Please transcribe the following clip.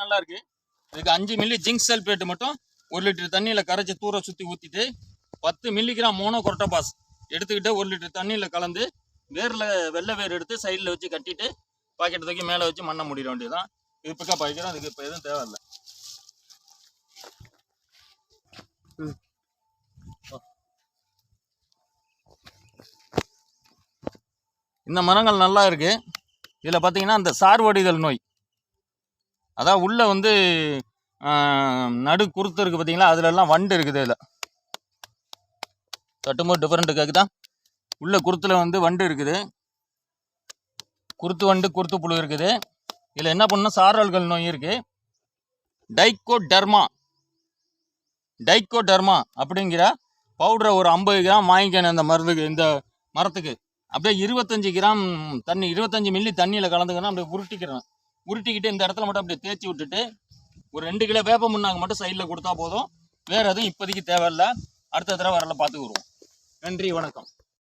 நல்லா இருக்கு இதுக்கு அஞ்சு மில்லி ஜிங்க் சல்பேட் மட்டும் ஒரு லிட்டர் தண்ணியில் கரைச்சி தூர சுற்றி ஊற்றிட்டு பத்து மில்லிகிராம் மோனோ கொரட்டபாஸ் எடுத்துக்கிட்டு ஒரு லிட்டர் தண்ணியில் கலந்து வேரில் வெள்ளை வேர் எடுத்து சைடில் வச்சு கட்டிட்டு பாக்கெட் தூக்கி மேலே வச்சு மண்ணை மூடிட வேண்டியதுதான். இது பிக்கப் ஆகிக்கிறோம் அதுக்கு இப்போ எதுவும் தேவையில்லை. இந்த மரங்கள் நல்லா இருக்கு இதில் பார்த்தீங்கன்னா இந்த சார்வடிதல் நோய். அதான் உள்ளே வந்து நடு குருத்து இருக்குது பார்த்தீங்களா அதுலலாம் வண்டு இருக்குது இதில் தட்டும்போது டிஃபரெண்ட் தான் உள்ள குருத்தில் வந்து வண்டு இருக்குது. குருத்து வண்டு குருத்து புழு இருக்குது. இதில் என்ன பண்ணணும்? சாரல்கள் நோய் இருக்குது டைக்கோ டர்மா டைக்கோ டர்மா அப்படிங்கிற பவுடரை ஒரு ஐம்பது கிராம் வாங்கிக்கணும் இந்த மருந்துக்கு இந்த மரத்துக்கு. அப்படியே இருபத்தஞ்சு கிராம் தண்ணி இருபத்தஞ்சி மில்லி தண்ணியில் கலந்துக்கணும் அப்படியே உருட்டிக்கிறேன் உருட்டிக்கிட்டு இந்த இடத்துல மட்டும் அப்படியே தேய்ச்சி விட்டுட்டு ஒரு ரெண்டு கிலோ வேப்ப முன்னாங்க மட்டும் சைடில் கொடுத்தா போதும். வேறு எதுவும் இப்போதைக்கு தேவையில்ல. அடுத்த தடவை வரல பார்த்துக்குருவோம் நன்றி வணக்கம்.